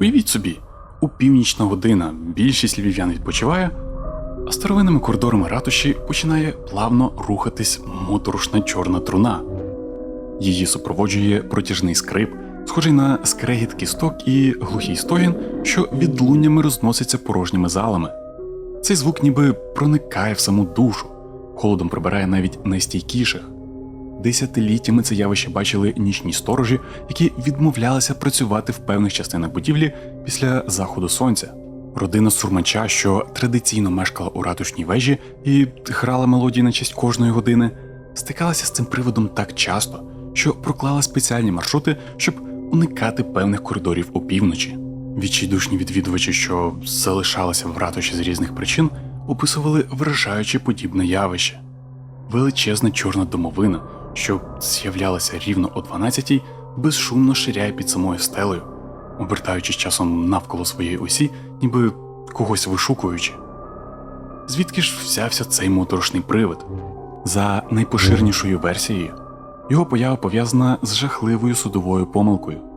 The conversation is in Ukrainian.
Уявіть собі, у північна година більшість львів'ян відпочиває, а старовинними коридорами ратуші починає плавно рухатись моторошна чорна труна. Її супроводжує протяжний скрип, схожий на скрегіт кісток і глухий стогін, що відлуннями розноситься порожніми залами. Цей звук ніби проникає в саму душу, холодом прибирає навіть найстійкіших. Десятиліттями це явище бачили нічні сторожі, які відмовлялися працювати в певних частинах будівлі після заходу сонця. Родина сурмача, що традиційно мешкала у ратушній вежі і грала мелодії на честь кожної години, стикалася з цим приводом так часто, що проклала спеціальні маршрути, щоб уникати певних коридорів опівночі. Відчайдушні відвідувачі, що залишалися в ратуші з різних причин, описували вражаюче подібне явище. Величезна чорна домовина, що з'являлася рівно о 12-й, безшумно ширяє під самою стелею, обертаючись часом навколо своєї осі, ніби когось вишукуючи. Звідки ж взявся цей моторошний привид? За найпоширенішою версією, його поява пов'язана з жахливою судовою помилкою.